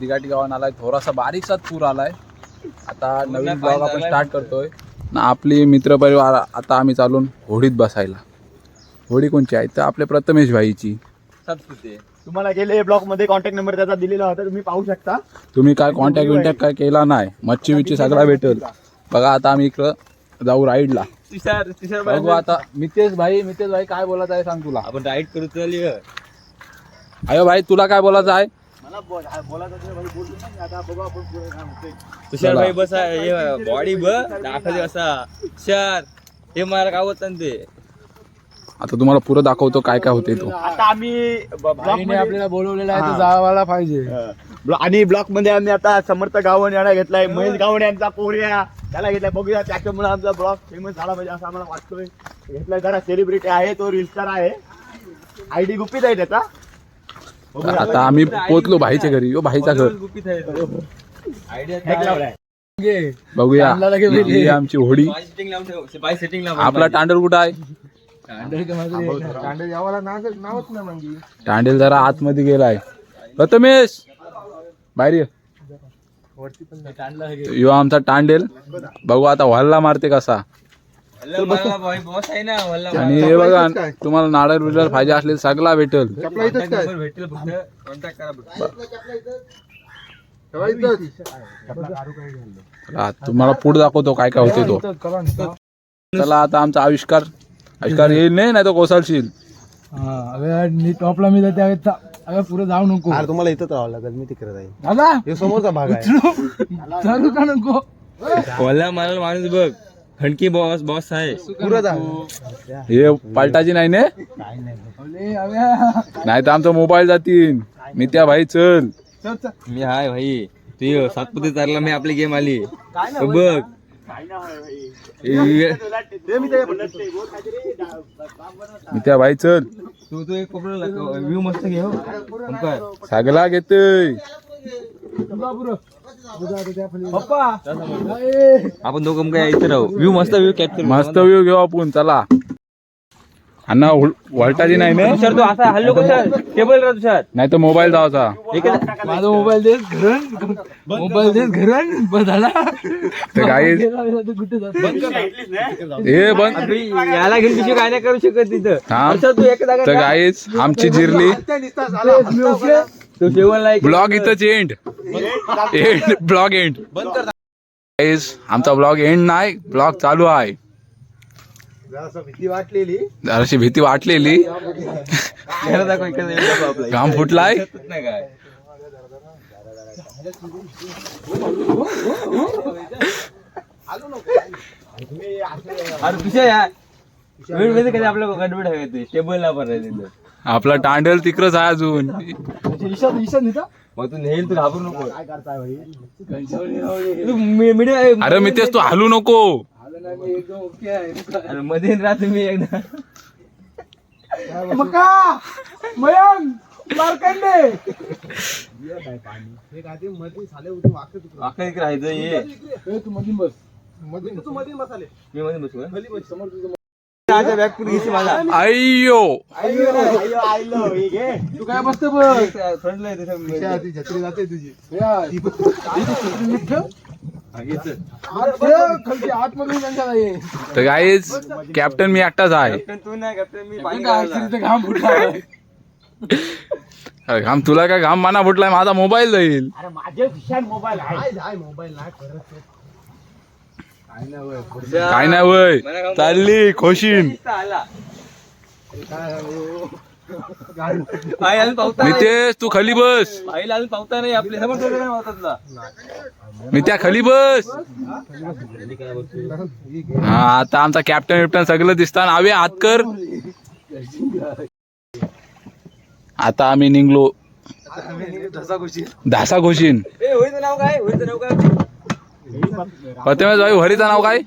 दिगाटी गावात आलाय थोडासा बारीकसाच पूर आलाय. आता नवीन ब्लॉग आपण स्टार्ट करतोय. ना आपली मित्रपरिवार आता आम्ही चालून होडीत बसायला. होडी कोणची आहे? तर आपल्या प्रथमेश भाईची. तुम्हाला गेले ब्लॉकमध्ये कॉन्टॅक्ट नंबर त्याचा दिलेला होता तुम्ही पाहू शकता. तुम्ही काय कॉन्टॅक्ट विंटॅक्ट काय केला नाही? मच्छी विच्छी सगळा भेटेल. बघा आता आम्ही इकडं जाऊ राईडला बघू आता. मितेश भाई मितेश भाई काय बोलत आहे सांग तुला? आपण राईड करू चालली अयो भाई तुला काय बोलायचं आहे? हा. तुषार. भाई बसा बॉडी ब दाखवली असा. चार हे मला काय होत ते? आता तुम्हाला पुरं दाखवतो काय काय होते तो. आता आम्ही ब्लॉक आपल्याला बोलवलेलं आहे हा. जावायला पाहिजे. आणि ब्लॉकमध्ये आम्ही आता समर्थ गावण याला घेतलाय महेश गावण यांचा पोरिया त्याला घेतलाय. बघूया त्याच्यामुळे आमचा ब्लॉग फेमस झाला पाहिजे असं आम्हाला वाटतोय. घेतलाय जरा सेलिब्रिटी आहे तो रील स्टार आहे. आयडी गुपित आहे त्याचा. आता आम्ही पोचलो भाईच्या घरी यो भाईचा घर. बघूया. ही- आमची होडी. आपला टांडल कुठं आहे? नाही म्हणजे. टांडेल जरा आतमध्ये गेलाय. प्रथमेश बाहेर ये. यो आमचा टांडेल बघू आता व्हायला मारते कसा. आणि हे बघा तुम्हाला नारळ बिरळ पाहिजे असले सगळा भेटल. तुम्हाला पुढे दाखवतो काय काय होते तो. चला आता आमचा आविष्कार. आविष्कार येईल नाही नाही तो कोसळशील. हा, टॉपला मी जाते पुढे जाऊ नको. अरे तुम्हाला इथंच राहावं लागेल मी तिकडे जाईल दादा हे समोरचा भाग आहे. चालू का नको? वल्ला मला माणूस बघ. खडकी बॉस बॉस आहे. हे पालटाची नाही ने. नाही तर आमचा मोबाईल जातील. मी त्या भाई चल. चल, चल. मी हाय भाई. तू सातपुते चारला मी आपली गेम आली. बघ. हे- मी त्या भाई चल. तू तू एक कोपरा व्ह्यू मस्त घे हो. ओंकार. सगळा घेतोय. आपण दोघं काय इथे राहू. व्ह्यू मस्त व्ह्यू कॅप्चर मस्त व्ह्यू घेऊ आपण चला. अण्णा वळटाची नाही ना? तुषार तू असा हल्लो कसं? टेबल राहा तुषार. नाही तर मोबाईल जावाचा माझा मोबाईल देस घरण मोबाईल देस घरण कुठे जातो हे बंद याला घेऊन तुझी काय नाही करू शकत तिथं तू एक जागा तर गाईच आमची जिरली. ब्लॉग इथंच एंड एंड ब्लॉग एंड आमचा ब्लॉग एंड नाही. ब्लॉग चालू आहे. जरासं भीती वाटलेली. जराशी भीती वाटलेली. घाम फुटलाय. आपला टांडेल तिकडच आहे अजून. ईशान ईशान इथं? मग तू नेल तू घाबरू नको. मीडिया अरे मी तेच तू हलू नको. आलं नाही मी एकदम ओके आहे अरे मध्ये राहतो मी एकदा. मका! मयंक! मार्कंडे! वाकड इकडे राहायचं ये. ए, तू मधून बस. मी मध्ये बसू का? अय्यो. तू काय बसते बस. फ्रंटला येते सगळं. छत्री जाते तुझी. खालची आतमधून त्यांच्या नाही तर गाईज कॅप्टन मी एकटाच आहे. तू नाही कॅप्टन मी घाम फुटला अरे घाम तुला काय घाम माना फुटलाय? माझा मोबाईल जाईल. अरे माझे खिशात मोबाईल आहे. काय नाही वय. चालली खोशीन. नितेश तू खाली बस. पावता नाही आपल्यासमोर. मी त्या खाली बस. हा आता आमचा कॅप्टन विप्टन सगळं दिसतात आवे हात कर. आता आम्ही निघलो. धासा घोशीन ए होईचं नाव काय? नाव काय? प्रथमेश भाई हरीचं नाव काय?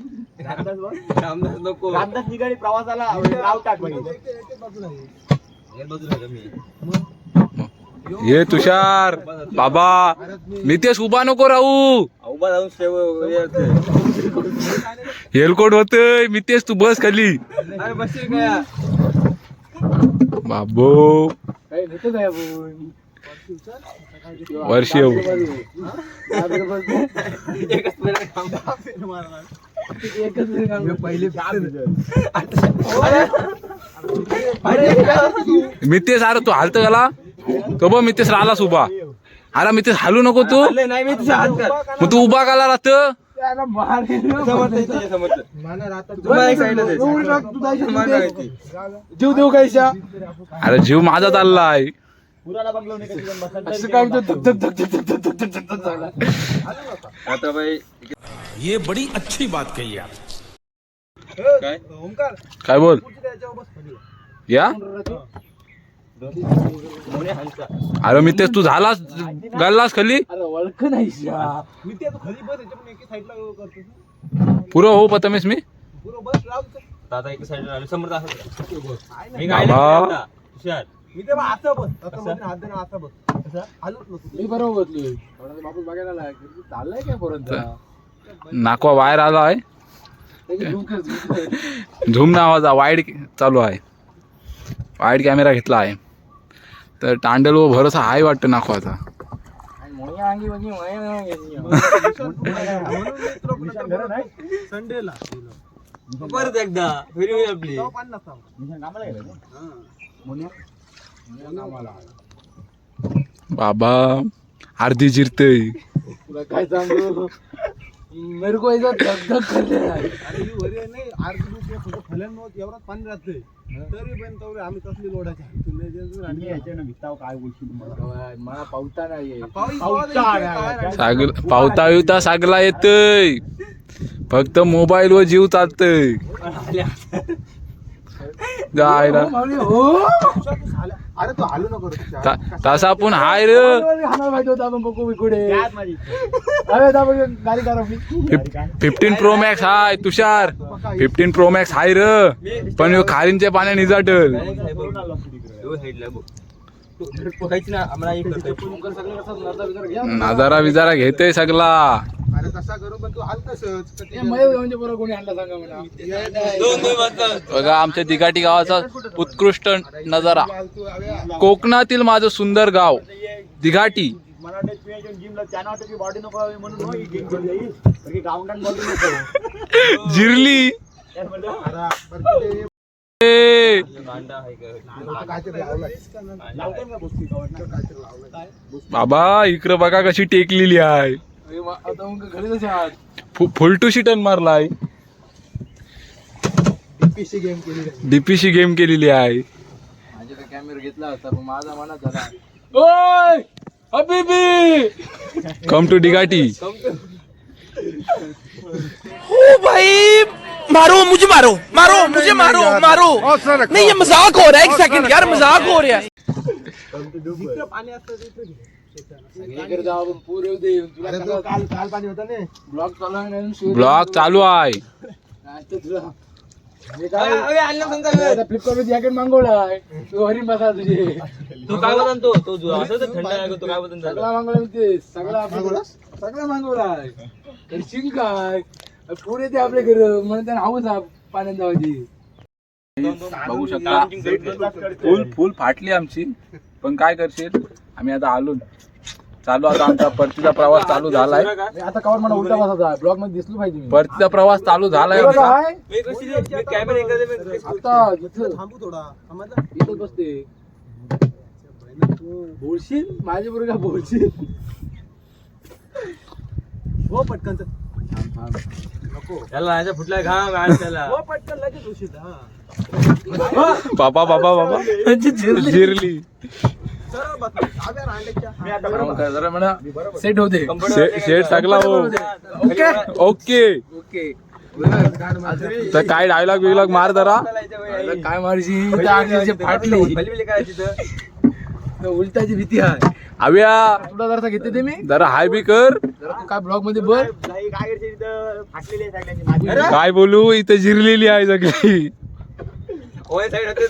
रामदास नको. रामदास निघाली प्रवासाला नाव टाक भाई हे तुषार बाबा. नितेश उभा नको राहू. उभा जाऊन सेव हेलकोट होतय. नितेश तू बस खाली. बाबो. काय वर्षीय मितेश अरे तू हालत गला कब मितेश राहिला उभा? अरे मितेश हालू नको तू. मग तू उभा गाला राहत? जीव देऊ कायच्या अरे जीव माझा चाललाय. आता भाई ये बड़ी अच्छी बात कही आप। काय? बोल? या? अरे मी तेच तू झालास गल्लास खाली? ओळख नाही पुरं हो पतमेस मी? दादा एका साईडला समोर मी काय हुशार. मी ते बा आता बस आता मध्ये हात देणं आता बस आलोच नको मी बरोबर बसलोय थोडा बापूस बघायला चाललाय काय पर्यंत नाकवा बाहेर आला आहे त्याची झुम कर, झुम कर. झूम नावाचा वाईड चालू आहे वाईड कॅमेरा घेतला आहे तर टांडल व भरोसा आहे वाटतं अंगी. संडेला परत एकदा फिरी होईल आपली बाबा अर्धी जिरतय तुला काय सांगू? मेरे को ऐसा धक धक करले आहे. अरे ही वरी आहे नाही अर्धी रुपये फक्त फलन नव्हत एवढाच पाणी राहतंय. तरी पण तवरे आम्ही तसली लोडाच्या तुला जे जर आणि याच्यानं भिताव काय बोलशील तुम्हाला? मला पावता सागल पावता बिवता सागला येतय. फक्त मोबाईल वर जीव चालतय. जायला. हो अरे तू हालू नको रे तुझ्या. ता- तसा आपण हाय र. हाणार माहिती होता आपण त्यात माझी. अरे जा बघ, गाडी करा मी fifteen pro max hi Tushar. Fifteen pro max hi र. पण ह्यो खारींच्या पाण्या निजाटल. नजारा विजारा घेते सगळा. बघा आमच्या दिघाटी गावाचा उत्कृष्ट नजारा. कोकणातील माझं सुंदर गाव दिघाटी जिरली. बाबा इकडं बघा कशी टेकलेली आहे. फुलटूशी टन मारलाय. डीपीसी गेम केलेली आहे. कॅमेरा घेतला होता माझा मनात कम टू डिगाटी ओ भाई मारो मुझे मारो मारो मुझे मारो मारो। नहीं ये मजाक हो रहा है एक सेकंड यार मजाक हो रहा है। ब्लॉग चालू आहे. फ्लिपकार्ट बसा तुझे मागवला करशील काय पुढे ते आपल्या घर म्हणून त्यांना हवंच हा पाण्यात जावायची. बघू शकता. फुल फुल फाटली आमची. पण काय करशील? आम्ही आता आलो. चालू आता आमचा परतीचा प्रवास चालू झालाय. आता कवर मला उलटा बसायचा. ब्लॉगमध्ये दिसलो पाहिजे. परतीचा प्रवास चालू झालाय हे आता इथं थांबू थोडा. इथं बसते. बोलशील? माझ्या बरोबर का बोलशील? हो पटकन चल. त्याला माझ्या फुटलाय घाम त्याला. हो पटकन लगेच उशीर हा. बाबा बाबा बाबा. जिरली सरळ बस हव्या रांडेच्या मी आता बरोबर. जरा म्हणा. सेट होते शे- शेड सगला हो. ओके. ओके. ओके. तर काय डायलॉग बिलॉग मार जरा. काय मारशी फाटली. उलटायची भीती आहे. आव्या तुला जरासा घेते ते मी. जरा हाय बी कर. काय ब्लॉगमध्ये बर काय बोलू इथं जिरलेली आहे सगळी. वन साइड होते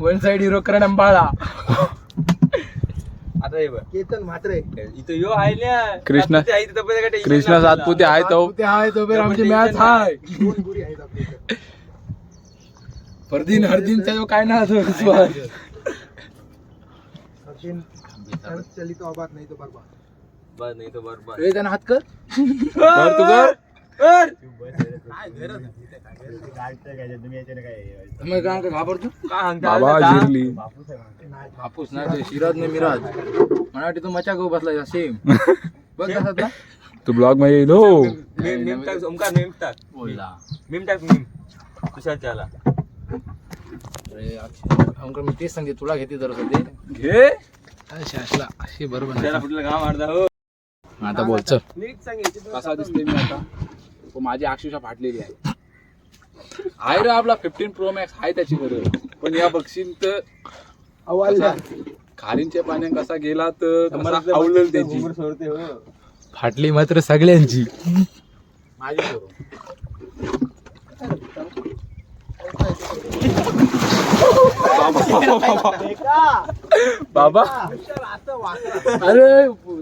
one side hero Karan Ambala. आता हे इथं यो आहे ना. सातपुते आहे तो. आहे तो बेर आमची मॅच हाय परदीन हरदीन काय ना असं सचिन खरंच चली तो आबाद नाही तो बर्बाद बस नाही तो बरोबर ए, त्यानं हात कर कर तू कर गाडीचं काय तुम्ही याच्याने काय मग काय घाबरतो काय सांगता बाबा जिरली हापूस ना ते शिराज ने मिराज मला वाटतं तू मचा गो बसला सेम बघ कसा तू ब्लॉगमध्ये येईल हो मीम मीम टाक ओमकार मीम टाक बोलला मीम टाक मीम अरे अक्षय, मी तेच सांगते तुला घेते जरा ते. घे. अशी असला अशी बरोबर त्याला. कुठलं काम मारता हो. आता बोल चल. नीट सांगायची कसा दिसते मी आता? तो माझी अक्षरशः फाटलेली आहे. आहे रे आपला फिफ्टीन प्रो मॅक्स आहे त्याची गरज पण या बघशील तर कसा- खारींच्या पाण्यात कसा गेला तर त्याची. सोडते हो. फाटली मात्र सगळ्यांची. माझी बाबा. अरे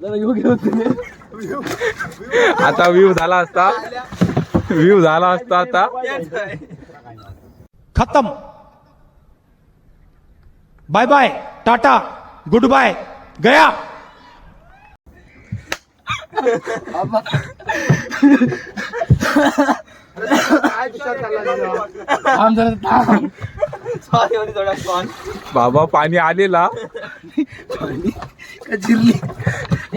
जरा येऊ घेऊ आता व्ह्यू झाला असता. व्ह्यू झाला असता आता. खत्म. Bye bye tata good bye गया थांब जरा थांब बाबा पाणी आलेला. जिरली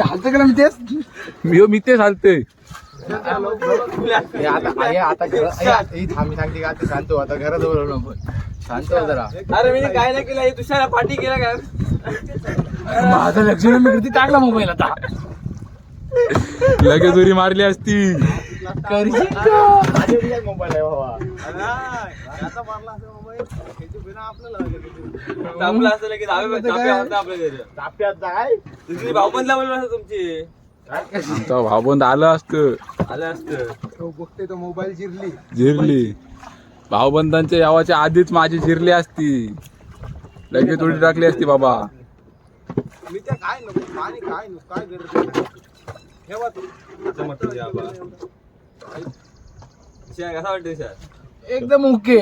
हात करा मी तेच मी मी ते चालते हे आता हे आता घर हे आता- हे सांगते का? आता शांत हो आता घराजवळ नको. शांत हो जरा. अरे मी काय नाही केलं हे तुषार पाठी केला काय माझं लक्ष नाही, मी किती टाकला मोबाईल आता. लगेच उरी मारली असती. काय भाऊबंद आलं असतं. आलं असतं. तो बघते तो मोबाईल जिरली. झिरली भाऊबंदांच्या यावाच्या आधीच माझी झिरली असती. लगेच उडी टाकली असती बाबा. मी त्या काय नको पाणी काय नको काय गरज नाही. ठेवा तू. असं म्हटलं तुझ्या आबा तुषार कसा वाटतं तुषार एकदम ओके.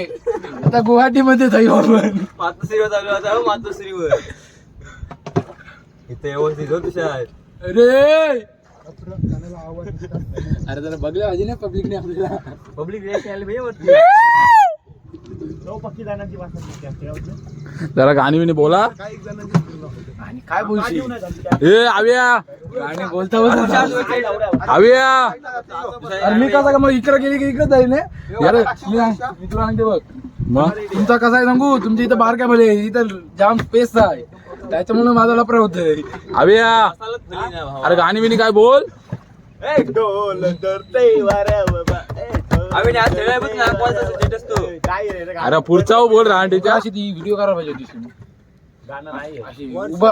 आता गुवाहाटी मध्ये जाऊ आपण. मातोश्रीवर चालू आता हो मातोश्रीवर. इथे व्यवस्थित हो तुषार. अरे! अरे जरा बघल्या पाहिजे ना पब्लिकने आपल्याला. पब्लिक रिॲक्शन आली पाहिजे वरती. जरा गाणी बिणी बोला. होते. काय बोलशील? ए आव्या. गाणे बोलता बोलता आव्या. अरे मी कसा का मग इकडे गेली की इकडे जाईल ना अरे मी सांग- मी तुला सांगते बघ. मग? तुमचा कसा आहे सांगू? तुमच्या इथं बारक्या भले इथं जाम स्पेस आहे. त्याच्यामुळे माझा लपरा होतोय आव्या. अरे गाणी बिणी काय बोल? ए, ढोल आम्ही आज सगळ्या बघ ना कोणाचा स्टेटस तो? अरे पुढचा हो बोल राहण्याच्या अशी ती व्हिडिओ करायला पाहिजे होती तुम्ही. गाणं नाही अशी उभा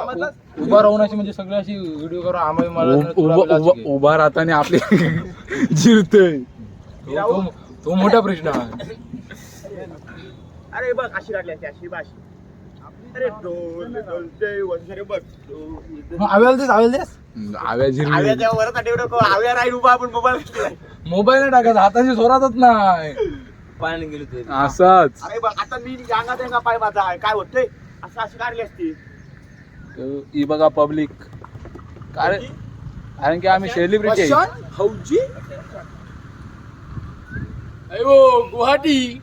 उभा राहून अशी म्हणजे सगळे अशी व्हिडिओ करा आम्हाला मला उभा तुला उभा- बिलाची उभा- उभा राहताना आपले जिरतय. तो- तो- तो मोठा प्रश्न आहे. अरे बघ अशी लागली असते अशी भाषी देस देस आव्या वरच राहील उभा आपण मोबाईल मोबाईल नाही टाकायचा हाताशी सोरातच नाही. पाण्याने गेलो ते असाच. अरे बघ आता मी अंगात आहे का पाय माझा आहे. काय होतंय? असं अशी काढली असती. ही बघा पब्लिक कारण कारण की आम्ही सेलिब्रिटी हौजी? अयो गुवाहाटी.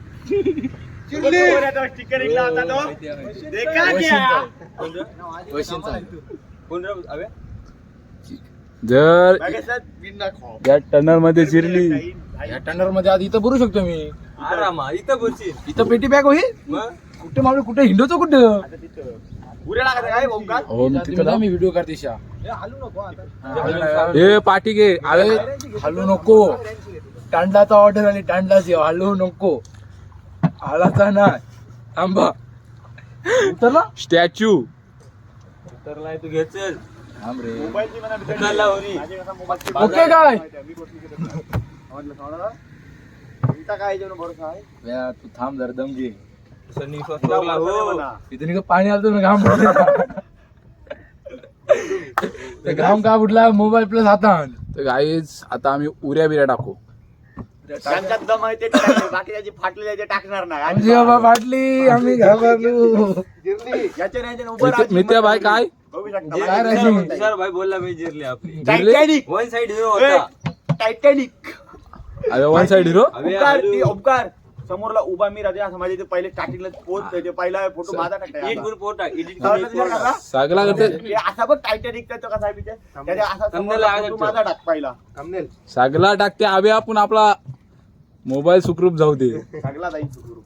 तो. देखा क्या? आव्या? जर. या टनलमध्ये जिरली या टंडरमध्ये आधी इथं भरू शकतो मी. आरामा इथं बोलशील इथं पेटी बॅग होईल? कुठे मागे कुठे हिंडोचं कुठं? हो मी तिथं तिथं मी व्हिडिओ करते शा हे हलू नको आता. ए पाठी घे. अरे हलू नको. टांडलाचा ऑर्डर आली टांडलाची हलू नको. आलाचा नाही. थांबा. उतरला? स्टॅच्यू. तर नाही तू घे चल. थांब रे. उतरला होरी. ओके काय? काय तू थांब जरा दम घे. भरोसा हो. पाणी आलं ना घाम घाम का फुटला मोबाईल प्लस हातात तर गाईज आता आम्ही उऱ्या बिऱ्या टाकू. ज्यांच्यात दम आहे ते टाकणार. बाकी त्याची फाटलेली आहे ते टाकणार नाही. आमची बाबा फाटली आम्ही घाबरलो. याच्या नाही याच्यानं उभं मित्या- राहायची मित्या बाय काय? बघू शकता काय राहिली? तुषार भाई बोलला मी जिरले आपली. टायटॅनिक. वन साइड हिरो होता. टायटॅनिक. अरे वन साइड हिरो अबे ओमकार आलू. ती ओमकार समोरला उभा मी राजा असं माझे ते पहिले स्टार्टिंगला ते पहिला फोटो माझा टाकलाय एडिट. करून पोट करून? सगळा करते असा बघ टायटॅनिकचा तो कसा आहे त्याच्या असा समोरला photo. माझा टाक पहिला. सगळा टाकते आवे आपण आपला मोबाईल सुखरूप जाऊ दे. सगळा जाईल सुरू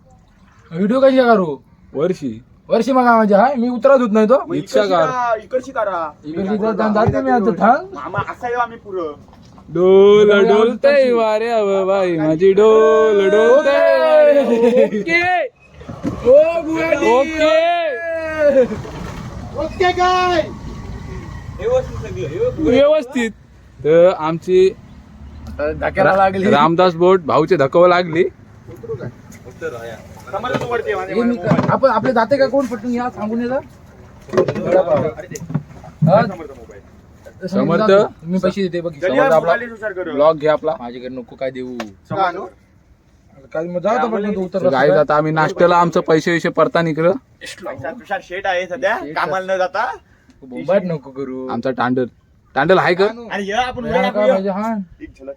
व्हिडिओ कशी करू? वर्षी. वर्षी मग माझ्या हाय? मी उतरत होत नाही तो. मग इच्छा इकडची कर. करा, इकडची करा. इकडची जर जाऊन जाते मी आता थांब मामा असा येऊ आम्ही पुरं. डोल डोलते वाऱ्या बाई माझी डोल डोलते ओके. ओके. ओके. काय व्यवस्थित. सगळं व्यवस्थित. तर धक्याला लागली रामदास बोट भाऊचे धकव लागली हे मी-. आपण आपले जाते का कोण पटून या सांगून हा? समर्थ? मी पैसे देते बघ समर्थ हा आपला-. ब्लॉग घे आपला माझ्याकडे नको काय देऊ. काय मग जाऊ पण तू तर उतर गाईज आता आम्ही नाश्त्याला आमचं पैसे विषय परता निघलं तुषार शेट आहे सध्या कामाला न जाता बोंबाट नको करू आमचा टांडल टांडल आहे का आणि हे आपण उद्या टाकूया. हा एक झलक.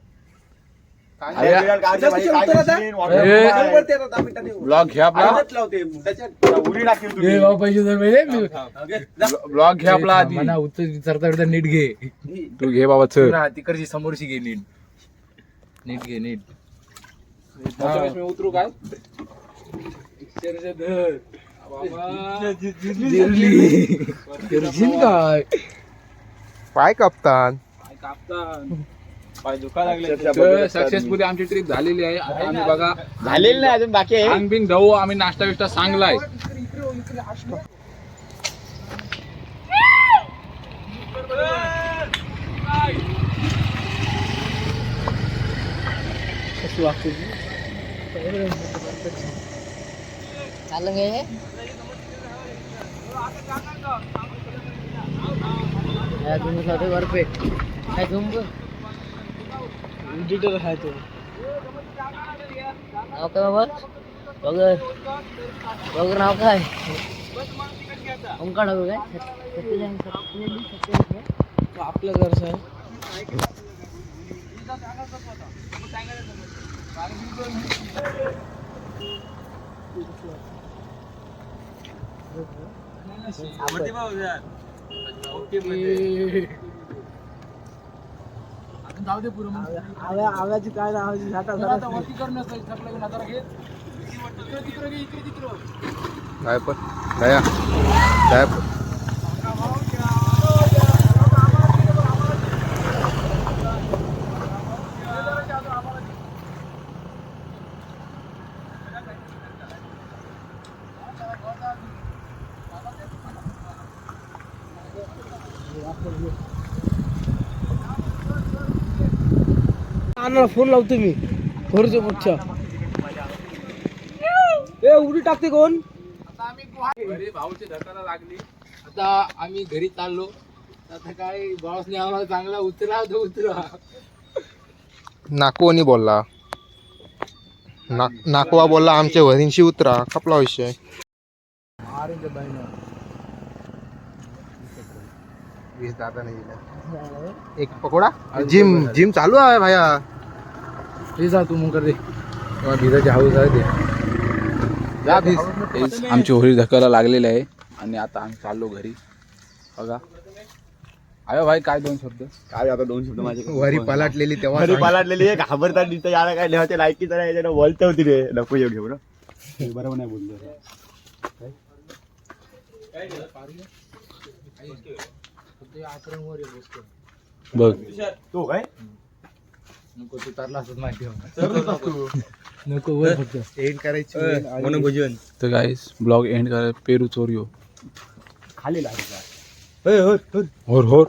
ब्लॉग घे आपला. उडी टाकली ए तुम्ही. बाबा पैसे ब्लॉग घे आपला आधी. म्हणा उत्तर चढता चढता नीट घे. तू घे बाबा चल. तिकडची समोरची घे नीट. नीट घे नीट. मी उतरू काय जिरली. जिरशील काय पाय कप्तान? पाय दुखा लागले. सक्सेसफुली आमची ट्रिप झालेली आहे. आता आम्ही बघा झालेलं नाही अजून बाकी आहे. आंग बिंग ढवू आम्ही नाश्ता बिष्टा सांगलाय. नाव काय बाबा? बगर. बगर नाव काय? ओंकार नाव काय? आपलं घरचं आहे. जाऊ दे पुरं मग. आव्याची काय नावाची झाटा आता वरती कर नसेल, सगळं घेऊन आता घे. इकडे तिकडे घे, इकडे तिकडे. काय पण दया दया आणा फोन लावतो मी. घरच्या मोठ्या ए उडी टाकते कोण? घरी भाऊची धकाला लागली. आता आम्ही घरी चाललो. आता काय बॉसने आम्हाला चांगला उतरा तो उतरा. नाकवणी बोलला. ना नाकवा बोलला आमच्या वरींशी उतरा. कपला विषय. वीस दादा नाही दिला. एक पकोडा? जिम जिम चालू आहे भाया. ते जा तू मग कर दे. तेव्हा भिजाची हाऊस आहे ते. जा भीज तेच आमची होळी धकायला लागलेली आहे. आणि आता आम्ही चाललो घरी. बघा. अरे भाई काय दोन शब्द? काय आता दोन शब्द माझे वरी पलाटलेली तेव्हा घरी पालाटलेली आहे. घाबरतात तिथं याला काय लिहायचे लायकी तर याच्यानं बोलते होती रे. नको येऊ घेऊ बरोबर नाही बोलतो बघ. तो काय? नको तू तरला असत माहिती नको. वर फक्त. एंड करायची. मनोभोजन. तर गाईस ब्लॉग एंड करा पेरू चोरियो खाली लागला होर होर.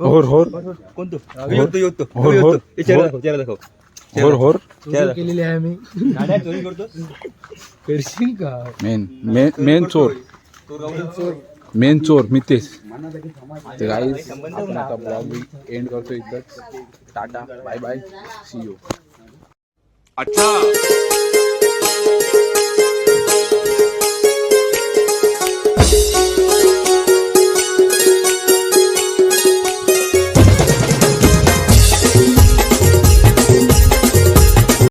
होर होर. कोणतो? योतो योतो होर होर. चेहरा दाखव. चेहरा दाखव. होर. होर चोरी केलेली आहे मी. गाड्या चोरी करतो करशील का? मेन मेन मेन चोर. मेन चोर मितेश तो गाइस अपना आता ब्लॉग भी एंड करतो इधर. Tata bye bye see you अच्छा।